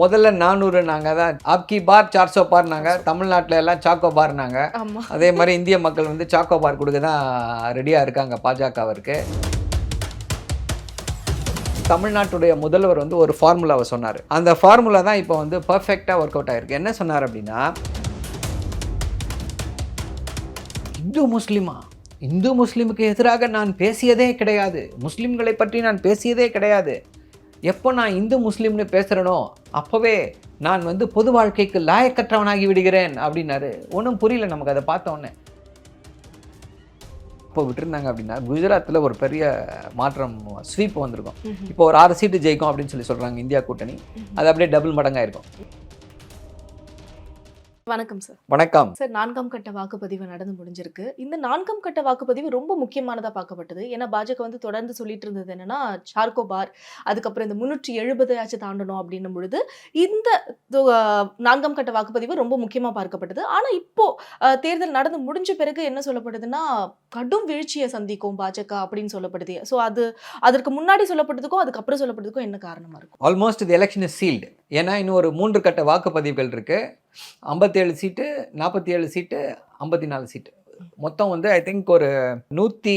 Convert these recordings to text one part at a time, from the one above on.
முதல்ல நானூறு நாங்கள் தான். ஆப்கி பார் சார்சோ பார் நாங்கள் தமிழ்நாட்டில் எல்லாம் சாக்கோ பார் ஆமா. அதே மாதிரி இந்திய மக்கள் வந்து சாக்கோ பார் கொடுக்க தான் ரெடியாக இருக்காங்க பாஜகவிற்கு. தமிழ்நாட்டுடைய முதல்வர் வந்து ஒரு ஃபார்முலாவை சொன்னார். அந்த ஃபார்முலா தான் இப்போ வந்து பர்ஃபெக்டாக ஒர்க் அவுட் ஆயிருக்கு. என்ன சொன்னார் அப்படின்னா இந்து முஸ்லிமா இந்து முஸ்லிமுக்கு எதிராக நான் பேசியதே கிடையாது. முஸ்லிம்களை பற்றி நான் பேசியதே கிடையாது. எப்போ நான் இந்து முஸ்லீம்னு பேசுகிறேனோ அப்போவே நான் வந்து பொது வாழ்க்கைக்கு லாயக்கற்றவனாகி விடுகிறேன் அப்படின்னாரு. ஒன்றும் புரியல நமக்கு அதை பார்த்த உடனே. இப்போ விட்டுருந்தாங்க அப்படின்னா குஜராத்தில் ஒரு பெரிய மாற்றம் ஸ்வீப் வந்திருக்கும். இப்போ ஒரு ஆறு சீட்டு ஜெயிக்கும் அப்படின்னு சொல்லி சொல்கிறாங்க இந்தியா கூட்டணி. அது அப்படியே டபுள் மடங்காயிருக்கும். வணக்கம் சார் வணக்கம். சார் நான்காம் கட்ட வாக்குப்பதிவு நடந்து முடிஞ்சிருக்கு. இந்த நான்காம் கட்ட வாக்குப்பதிவு ரொம்ப முக்கியமானதா பார்க்கப்பட்டது. ஏன்னா பாஜக வந்து தொடர்ந்து சொல்லிட்டு இருந்தது என்னன்னா சார்கோ பார் அதுக்கப்புறம் இந்த முன்னூற்றி எழுபது ஆச்சு தாண்டணும் அப்படின்னும் பொழுது இந்த நான்காம் கட்ட வாக்குப்பதிவு ரொம்ப முக்கியமா பார்க்கப்பட்டது. ஆனா இப்போ தேர்தல் நடந்து முடிஞ்ச பிறகு என்ன சொல்லப்படுதுன்னா கடும் வீழ்ச்சியை சந்திக்கும் பாஜக அப்படின்னு சொல்லப்படுது. ஸோ அது அதற்கு முன்னாடி சொல்லப்பட்டதுக்கும் அதுக்கப்புறம் சொல்லப்பட்டதுக்கும் என்ன காரணமா இருக்கும்? ஆல்மோஸ்ட் இது எலெக்ஷன் சீல்டு ஏன்னா இன்னும் ஒரு மூன்று கட்ட வாக்குப்பதிவுகள் இருக்குது ஐம்பத்தேழு சீட்டு நாற்பத்தி ஏழு சீட்டு ஐம்பத்தி நாலு சீட்டு. மொத்தம் வந்து ஐ திங்க் ஒரு நூற்றி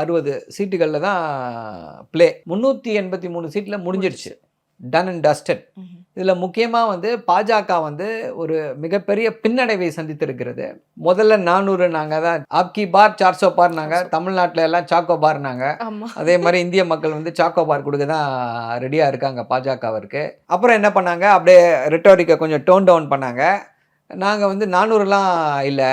அறுபது சீட்டுகளில் தான் ப்ளே முந்நூற்றி எண்பத்தி மூணு சீட்டில் முடிஞ்சிருச்சு. டன் அண்ட் டஸ்டட் இதில் முக்கியமாக வந்து பாஜக வந்து ஒரு மிகப்பெரிய பின்னடைவை சந்தித்திருக்கிறது. முதல்ல நானூறு நாங்கள் தான் ஆப்கி பார் சார்சோ பார் நாங்கள் தமிழ்நாட்டில் எல்லாம் சாக்கோ பார் நாங்கள் அதே மாதிரி இந்திய மக்கள் வந்து சாக்கோ பார் கொடுக்க தான் ரெடியாக இருக்காங்க பாஜகவிற்கு. அப்புறம் என்ன பண்ணாங்க? அப்படியே ரெட்டோரிக்கை கொஞ்சம் டோன் டவுன் பண்ணாங்க. நாங்கள் வந்து நானூறுலாம் இல்லை.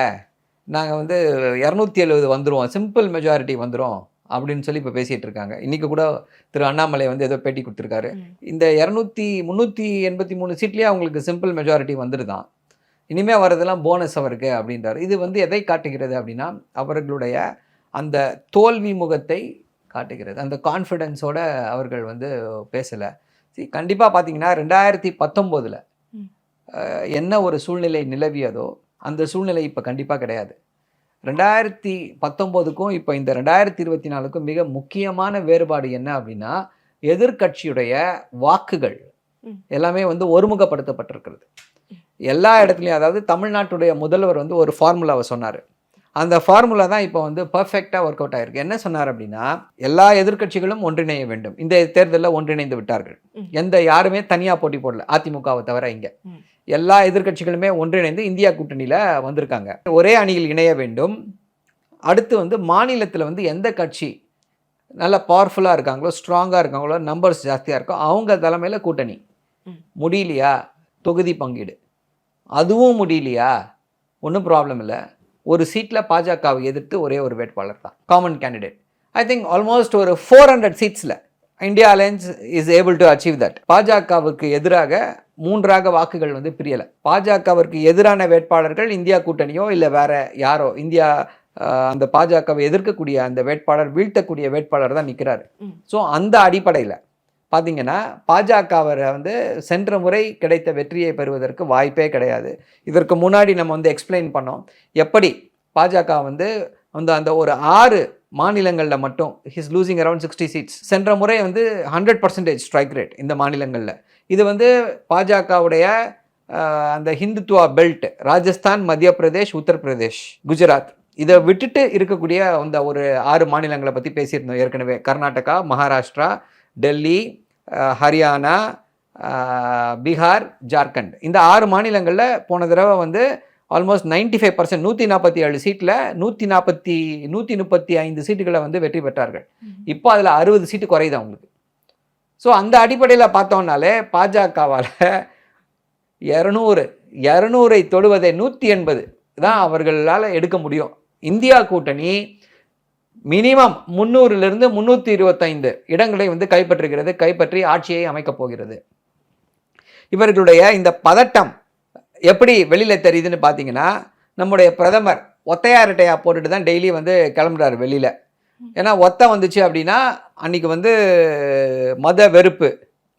நாங்கள் வந்து இரநூத்தி எழுபது வந்துருவோம். சிம்பிள் மெஜாரிட்டி வந்துரும். அப்படின்னு சொல்லி இப்போ பேசிகிட்டு இருக்காங்க. இன்றைக்கி கூட திரு அண்ணாமலை வந்து ஏதோ பேட்டி கொடுத்துருக்காரு. இந்த இரநூத்தி முந்நூற்றி எண்பத்தி மூணு சீட்லேயே அவங்களுக்கு சிம்பிள் மெஜாரிட்டி வந்துருதான். இனிமேல் வரதெல்லாம் போனஸ் அவருக்கு அப்படின்றார். இது வந்து எதை காட்டுகிறது அப்படின்னா அவர்களுடைய அந்த தோல்வி முகத்தை காட்டுகிறது. அந்த கான்ஃபிடென்ஸோட அவர்கள் வந்து பேசலை. see கண்டிப்பாக பார்த்தீங்கன்னா ரெண்டாயிரத்தி பத்தொம்போதில். என்ன ஒரு சூழ்நிலை நிலவியதோ அந்த சூழ்நிலை இப்போ கண்டிப்பாக கிடையாது. ரெண்டாயிரத்தி பத்தொம்போதுக்கும் இப்போ இந்த ரெண்டாயிரத்தி இருபத்தி நாலுக்கும் மிக முக்கியமான வேறுபாடு என்ன அப்படின்னா எதிர்க்கட்சியுடைய வாக்குகள். எல்லாமே வந்து ஒருமுகப்படுத்தப்பட்டிருக்கிறது. எல்லா இடத்துலையும் அதாவது தமிழ்நாட்டுடைய முதல்வர் வந்து ஒரு ஃபார்முலாவை சொன்னார். அந்த ஃபார்முலா தான் இப்போ வந்து பர்ஃபெக்டாக ஒர்க் அவுட் ஆயிருக்கு. என்ன சொன்னார் அப்படின்னா எல்லா எதிர்க்கட்சிகளும் ஒன்றிணைய வேண்டும். இந்த தேர்தலில் ஒன்றிணைந்து விட்டார்கள். எந்த யாருமே தனியாக போட்டி போடல. அதிமுகவை தவிர இங்கே. எல்லா எதிர்க்கட்சிகளுமே ஒன்றிணைந்து இந்தியா கூட்டணியில் வந்திருக்காங்க. ஒரே அணியில் இணைய வேண்டும். அடுத்து வந்து மாநிலத்தில் வந்து எந்த கட்சி நல்ல பவர்ஃபுல்லாக இருக்காங்களோ ஸ்ட்ராங்காக இருக்காங்களோ நம்பர்ஸ் ஜாஸ்தியாக இருக்கோ அவங்க தலைமையில் கூட்டணி. முடியலையா? தொகுதி பங்கீடு. அதுவும் முடியலையா? ஒன்றும் ப்ராப்ளம் இல்லை. ஒரு சீட்டில் பாஜகவை எதிர்த்து ஒரே ஒரு வேட்பாளர் தான் common candidate I think almost ஒரு four hundred சீட்ஸில் India alliance is able to achieve that பாஜகவுக்கு எதிராக மூன்றாக வாக்குகள் வந்து பிரியலை. பாஜகவிற்கு எதிரான வேட்பாளர்கள் இந்தியா கூட்டணியோ இல்லை வேற யாரோ. இந்தியா அந்த பாஜகவை எதிர்க்கக்கூடிய அந்த வேட்பாளர் வீழ்த்தக்கூடிய வேட்பாளர் தான் நிற்கிறாரு. ஸோ அந்த அடிப்படையில் பார்த்தீங்கன்னா பாஜகவரை வந்து சென்ற முறை கிடைத்த வெற்றியை பெறுவதற்கு வாய்ப்பே கிடையாது. இதற்கு முன்னாடி நம்ம வந்து எக்ஸ்பிளைன் பண்ணோம். எப்படி பாஜக வந்து அந்த அந்த ஒரு ஆறு மாநிலங்களில் மட்டும் he's losing around sixty seats சென்ற முறை வந்து ஹண்ட்ரட் பர்சன்டேஜ் ஸ்ட்ரைக் ரேட் இந்த மாநிலங்களில். இது வந்து பாஜகவுடைய அந்த ஹிந்துத்துவா பெல்ட் ராஜஸ்தான் மத்திய பிரதேஷ் உத்தரப்பிரதேஷ் குஜராத். இதை விட்டுட்டு இருக்கக்கூடிய அந்த ஒரு ஆறு மாநிலங்களை பற்றி பேசியிருந்தோம் ஏற்கனவே. கர்நாடகா மகாராஷ்டிரா டெல்லி ஹரியானா பீகார் ஜார்க்கண்ட். இந்த ஆறு மாநிலங்களில் போன தடவை வந்து ஆல்மோஸ்ட் நைன்டி ஃபைவ் பர்சன்ட் நூற்றி நாற்பத்தி ஏழு சீட்டில் நூற்றி நாற்பத்தி நூற்றி முப்பத்தி ஐந்து சீட்டுகளை வந்து வெற்றி பெற்றார்கள். இப்போ அதில் அறுபது சீட்டு குறையுது அவங்களுக்கு. ஸோ அந்த அடிப்படையில் பார்த்தோம்னாலே பாஜகவால் இரநூறு இரநூறை தொடுவதை நூற்றி எண்பது தான் அவர்களால் எடுக்க முடியும். இந்தியா கூட்டணி மினிமம் முந்நூறுலேருந்து முந்நூற்றி இருபத்தைந்து இடங்களை வந்து கைப்பற்றுகிறது கைப்பற்றி ஆட்சியை அமைக்கப் போகிறது. இவர்களுடைய இந்த பதட்டம் எப்படி வெளியில் தெரியுதுன்னு பார்த்தீங்கன்னா நம்முடைய பிரதமர் ஒத்தையாரட்டையா போட்டுட்டு தான் டெய்லி வந்து கிளம்புறாரு வெளியில். ஏன்னா ஒத்தை வந்துச்சு அப்படின்னா அன்னைக்கு வந்து மத வெறுப்பு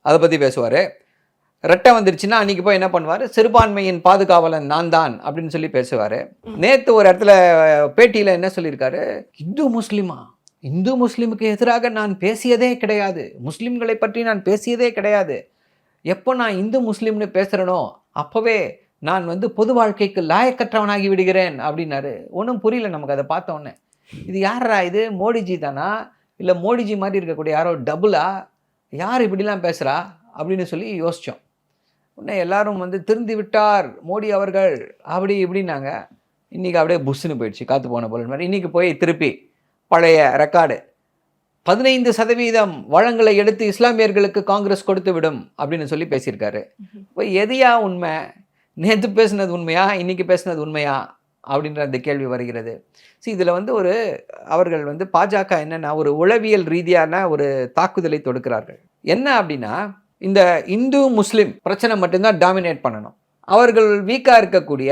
அதை பற்றி பேசுவார். ரெட்டை வந்துருச்சுன்னா அன்னைக்கு போய் என்ன பண்ணுவார்? சிறுபான்மையின் பாதுகாவலன் நான் தான் அப்படின்னு சொல்லி பேசுவார். நேற்று ஒரு இடத்துல பேட்டியில் என்ன சொல்லியிருக்காரு? இந்து முஸ்லிமா? இந்து முஸ்லிமுக்கு எதிராக நான் பேசியதே கிடையாது. முஸ்லிம்களை பற்றி நான் பேசியதே கிடையாது. எப்போ நான் இந்து முஸ்லீம்னு பேசுகிறேனோ அப்போவே நான் வந்து பொது வாழ்க்கைக்கு லாயக்கற்றவனாகி விடுகிறேன் அப்படின்னாரு. ஒன்றும் புரியல நமக்கு அதை பார்த்த உடனே. இது யாரா இது? மோடிஜி தானா? இல்லை மோடிஜி மாதிரி இருக்கக்கூடிய யாரோ டபுளா? யார் இப்படிலாம் பேசுகிறா அப்படின்னு சொல்லி யோசித்தோம் உடனே எல்லாரும் வந்து திருந்தி விட்டார் மோடி அவர்கள். அப்படி இப்படின்னாங்க. இன்றைக்கி அப்படியே புஷ்ஷுன்னு போயிடுச்சு காற்று போன போல. மாதிரி இன்றைக்கி போய் திருப்பி பழைய ரெக்கார்டு. பதினைந்து சதவீதம் வளங்களை எடுத்து இஸ்லாமியர்களுக்கு காங்கிரஸ் கொடுத்து விடும் அப்படின்னு சொல்லி பேசியிருக்காரு. இப்போ எதையா உண்மை? நேற்று பேசினது உண்மையா? இன்றைக்கி பேசினது உண்மையா? அப்படின்ற அந்த கேள்வி வருகிறது. ஸோ இதில் வந்து ஒரு அவர்கள் வந்து பாஜக என்னென்னா ஒரு உளவியல் ரீதியான ஒரு தாக்குதலை தொடுக்கிறார்கள். என்ன அப்படின்னா இந்த இந்து முஸ்லீம் பிரச்சனை மட்டும்தான் டாமினேட் பண்ணணும். அவர்கள் வீக்காக இருக்கக்கூடிய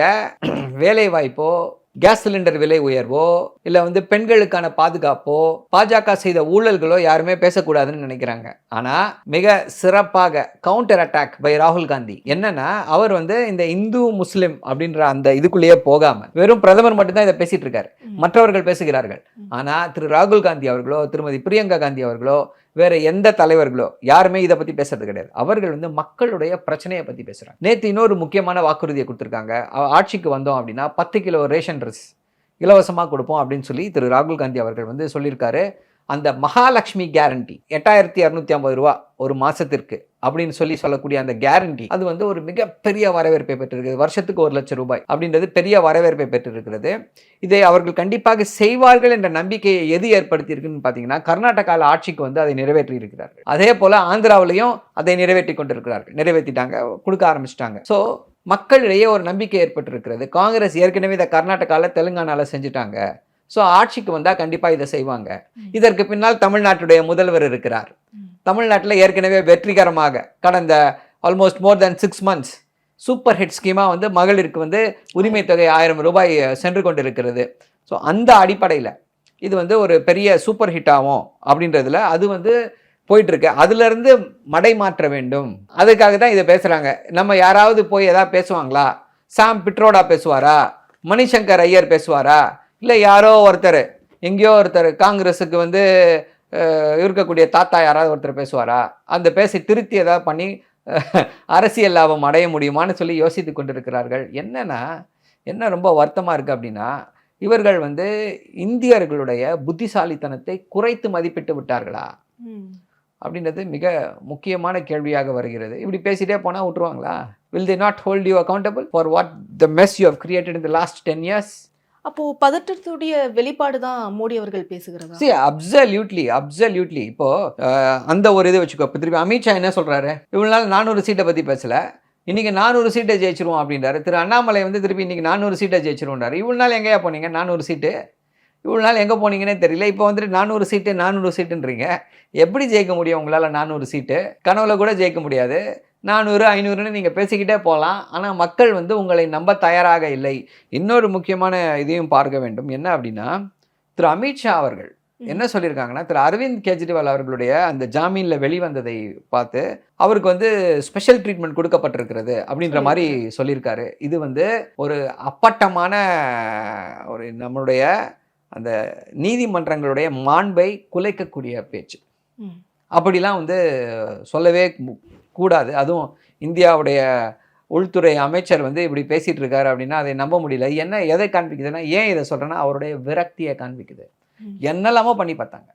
வேலை வாய்ப்போ கேஸ் சிலிண்டர் விலை உயர்வோ இல்லை வந்து பெண்களுக்கான பாதுகாப்போ பாஜக செய்த ஊழல்களோ யாருமே பேசக்கூடாதுன்னு நினைக்கிறாங்க. ஆனால் மிக சிறப்பாக கவுண்டர் அட்டாக் பை ராகுல் காந்தி. என்னன்னா அவர் வந்து இந்த இந்து முஸ்லிம் அப்படின்ற அந்த இதுக்குள்ளேயே போகாம வெறும் பிரதமர் மட்டும்தான் இதை பேசிட்டு இருக்காரு. மற்றவர்கள் பேசுகிறார்கள். ஆனா திரு ராகுல் காந்தி அவர்களோ திருமதி பிரியங்கா காந்தி அவர்களோ வேற எந்த தலைவர்களோ யாருமே இதை பத்தி பேசுறது கிடையாது. அவர்கள் வந்து மக்களுடைய பிரச்சனையை பத்தி பேசுறாங்க. நேற்று இன்னொரு முக்கியமான வாக்குறுதியை கொடுத்துருக்காங்க. ஆட்சிக்கு வந்தோம் அப்படின்னா பத்து கிலோ ரேஷன் ட்ரெஸ் இலவசமாக கொடுப்போம் அப்படின்னு சொல்லி திரு. ராகுல் காந்தி அவர்கள் வந்து சொல்லியிருக்காரு. அந்த மகாலட்சுமி கேரண்டி எட்டாயிரத்தி இரநூத்தி ஐம்பது ரூபா ஒரு மாசத்திற்கு அப்படின்னு சொல்லி சொல்லக்கூடிய அந்த கேரண்டி அது வந்து ஒரு மிகப்பெரிய வரவேற்பை பெற்றிருக்கிறது வருஷத்துக்கு ஒரு லட்சம் ரூபாய் அப்படின்றது பெரிய வரவேற்பை பெற்றிருக்கிறது. இதை அவர்கள் கண்டிப்பாக செய்வார்கள் என்ற நம்பிக்கையை எது ஏற்படுத்தியிருக்குன்னு பார்த்தீங்கன்னா கர்நாடகாவில் ஆட்சிக்கு வந்து அதை நிறைவேற்றி இருக்கிறார்கள் அதே போல ஆந்திராவிலையும் அதை நிறைவேற்றி கொண்டிருக்கிறார்கள். நிறைவேற்றிட்டாங்க கொடுக்க ஆரம்பிச்சிட்டாங்க. ஸோ மக்களிடையே ஒரு நம்பிக்கை ஏற்பட்டிருக்கிறது. காங்கிரஸ் ஏற்கனவே இதை கர்நாடகாவில் தெலுங்கானாவில் செஞ்சுட்டாங்க. ஸோ ஆட்சிக்கு வந்தால் கண்டிப்பாக இதை செய்வாங்க. இதற்கு பின்னால் தமிழ்நாட்டுடைய முதல்வர் இருக்கிறார். தமிழ்நாட்டில் ஏற்கனவே வெற்றிகரமாக கடந்த almost more than six months super hit ஸ்கீமாக வந்து மகளிருக்கு வந்து உரிமை தொகை ஆயிரம் ரூபாய் சென்று கொண்டிருக்கிறது. ஸோ அந்த அடிப்படையில் இது வந்து ஒரு பெரிய சூப்பர் ஹிட் ஆகும் அப்படின்றதுல அது வந்து போயிட்டு இருக்கு அதுல இருந்து மடை மாற்ற வேண்டும். அதுக்காக தான் இதை பேசுறாங்க. நம்ம யாராவது போய் ஏதாவது பேசுவாங்களா? சாம் பிட்ரோடா பேசுவாரா? மணிசங்கர் ஐயர் பேசுவாரா? இல்லை யாரோ ஒருத்தர் எங்கேயோ ஒருத்தர் காங்கிரஸுக்கு வந்து இருக்கக்கூடிய தாத்தா யாராவது ஒருத்தர் பேசுவாரா? அந்த பேசி திருத்தி ஏதாவது பண்ணி அரசியல் லாபம் அடைய முடியுமான்னு சொல்லி யோசித்து கொண்டிருக்கிறார்கள். என்னன்னா என்ன ரொம்ப வருத்தமாக இருக்குது அப்படின்னா இவர்கள் வந்து இந்தியர்களுடைய புத்திசாலித்தனத்தை குறைத்து மதிப்பிட்டு விட்டார்களா. அப்படின்றது மிக முக்கியமான கேள்வியாக வருகிறது. இப்படி பேசிட்டே போனால் விட்டுருவாங்களா? Will they not hold you accountable for what the mess you have created in the last ten years அப்போ பதற்றத்துடைய வெளிப்பாடு தான் மோடி அவர்கள் பேசுகிறது? சரி அப்சல்யூட்லி அப்சல்யூட்லி இப்போ அந்த ஒரு இது வச்சுக்கோ. இப்போ திருப்பி அமித்ஷா என்ன சொல்றாரு? இவ்வளவு நாள் நானூறு சீட்டை பத்தி பேசல. இன்றைக்கி நானூறு சீட்டை ஜெயிச்சிருவோம் அப்படின்றாரு. திரு அண்ணாமலை வந்து திருப்பி இன்னைக்கு நானூறு சீட்டை ஜெயிச்சிருவோம்றாரு இவ்வளவு நாள் எங்கேயா போனீங்க? நானூறு சீட்டு. இவ்வளோ நாள் எங்கே போனீங்கன்னே தெரியல. இப்போ வந்துட்டு நானூறு சீட்டு நானூறு சீட்டுன்றீங்க. எப்படி ஜெயிக்க முடியும் உங்களால் நானூறு சீட்டு? கனவுல கூட ஜெயிக்க முடியாது. நானூறு ஐநூறுன்னு நீங்கள் பேசிக்கிட்டே போகலாம் ஆனால் மக்கள் வந்து உங்களை நம்ப தயாராக இல்லை. இன்னொரு முக்கியமான இதையும் பார்க்க வேண்டும். என்ன அப்படின்னா திரு அமித்ஷா அவர்கள் என்ன சொல்லியிருக்காங்கன்னா திரு அரவிந்த் கெஜ்ரிவால் அவர்களுடைய அந்த ஜாமீனில் வெளிவந்ததை பார்த்து அவருக்கு வந்து ஸ்பெஷல் ட்ரீட்மெண்ட் கொடுக்கப்பட்டிருக்கிறது அப்படின்ற மாதிரி சொல்லியிருக்காரு. இது வந்து ஒரு அப்பட்டமான ஒரு நம்மளுடைய அந்த நீதிமன்றங்களுடைய மாண்பை குலைக்கக்கூடிய பேச்சு. அப்படிலாம் வந்து சொல்லவே கூடாது. அதுவும் இந்தியாவுடைய உள்துறை அமைச்சர் வந்து இப்படி பேசிட்டு இருக்காரு அப்படின்னா அதை நம்ப முடியல. என்ன எதை காண்பிக்குதுன்னா ஏன் இதை சொல்றேன்னா அவருடைய விரக்தியை காண்பிக்குது. என்னெல்லாமோ பண்ணி பார்த்தாங்க.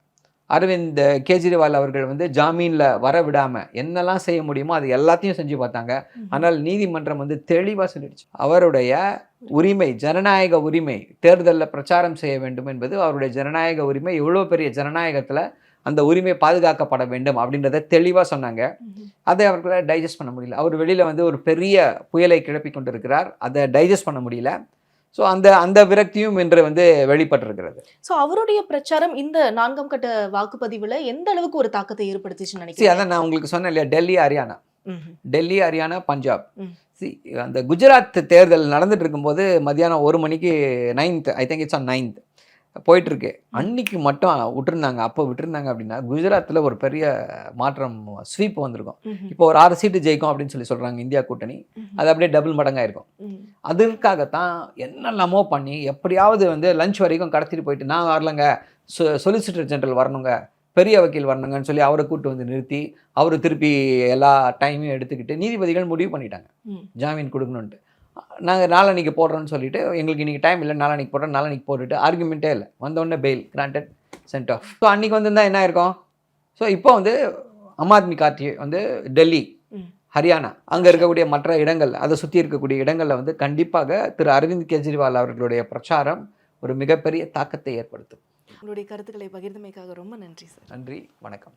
அரவிந்த் கெஜ்ரிவால் அவர்கள் வந்து ஜாமீனில் வர விடாம என்னெல்லாம் செய்ய முடியுமோ அது எல்லாத்தையும் செஞ்சு பார்த்தாங்க. ஆனால் நீதிமன்றம் வந்து தெளிவாக சொல்லிடுச்சு. அவருடைய உரிமை ஜனநாயக உரிமை தேர்தலில் பிரச்சாரம் செய்ய வேண்டும் என்பது அவருடைய ஜனநாயக உரிமை. எவ்வளோ பெரிய ஜனநாயகத்தில் அந்த உரிமை பாதுகாக்கப்பட வேண்டும் அப்படின்றத தெளிவாக சொன்னாங்க. அதை அவர்களால் டைஜஸ்ட் பண்ண முடியல. அவர் வெளியில் வந்து ஒரு பெரிய புயலை கிளப்பி கொண்டிருக்கிறார். அதை டைஜஸ்ட் பண்ண முடியல. ஸோ அந்த அந்த விரக்தியும் இன்று வந்து வெளிப்பட்டிருக்கிறது. சோ அவருடைய பிரச்சாரம் இந்த நான்காம் கட்ட வாக்குப்பதிவுல எந்த அளவுக்கு ஒரு தாக்கத்தை ஏற்படுத்துச்சுன்னு நினைக்கிறேன் அதான் நான் உங்களுக்கு சொன்னேன் இல்லையா? டெல்லி ஹரியானா. டெல்லி ஹரியானா பஞ்சாப். சி அந்த குஜராத் தேர்தல் நடந்துட்டு இருக்கும்போது மத்தியானம் ஒரு மணிக்கு ninth I think it's on ninth போயிட்டுருக்கு. அன்னைக்கு மட்டும் விட்டுருந்தாங்க. அப்போ விட்டுருந்தாங்க அப்படின்னா குஜராத்தில் ஒரு பெரிய மாற்றம் ஸ்வீப் வந்திருக்கும். இப்போ ஒரு ஆறு சீட்டு ஜெயிக்கும் அப்படின்னு சொல்லி சொல்கிறாங்க இந்தியா கூட்டணி. அது அப்படியே டபுள் மடங்காயிருக்கும். அதற்காகத்தான் என்னெல்லாமோ பண்ணி எப்படியாவது வந்து லஞ்ச் வரைக்கும் கடத்திட்டு போயிட்டு நான் வரலங்க. சொ சொலிசிட்டர் ஜெனரல் வரணுங்க. பெரிய வக்கீல் வரணுங்கன்னு சொல்லி அவரை கூட்டு வந்து நிறுத்தி அவர் திருப்பி எல்லா டைமையும் எடுத்துக்கிட்டு நீதிபதிகள் முடிவு பண்ணிட்டாங்க. ஜாமீன் கொடுக்கணுன்ட்டு நாங்கள் நாளான்னைக்கு போடுறோன்னு சொல்லிட்டு எங்களுக்கு இன்றைக்கி டைம் இல்லை நாளான்னைக்கு போடுறோம் நாளான்னைக்கு போட்டுட்டு ஆர்குமெண்ட்டே இல்லை. வந்தோடனே bail granted sent off so அன்றைக்கி வந்திருந்தா என்ன இருக்கும் ஸோ இப்போ வந்து ஆம் ஆத்மி பார்ட்டி வந்து டெல்லி. ஹரியானா அங்கே இருக்கக்கூடிய மற்ற இடங்கள் அதை சுற்றி இருக்கக்கூடிய இடங்களில் வந்து கண்டிப்பாக திரு அரவிந்த் கெஜ்ரிவால் அவர்களுடைய பிரச்சாரம் ஒரு மிகப்பெரிய தாக்கத்தை ஏற்படுத்தும். உங்களுடைய கருத்துக்களை பகிர்ந்தமைக்காக ரொம்ப நன்றி சார். நன்றி வணக்கம்.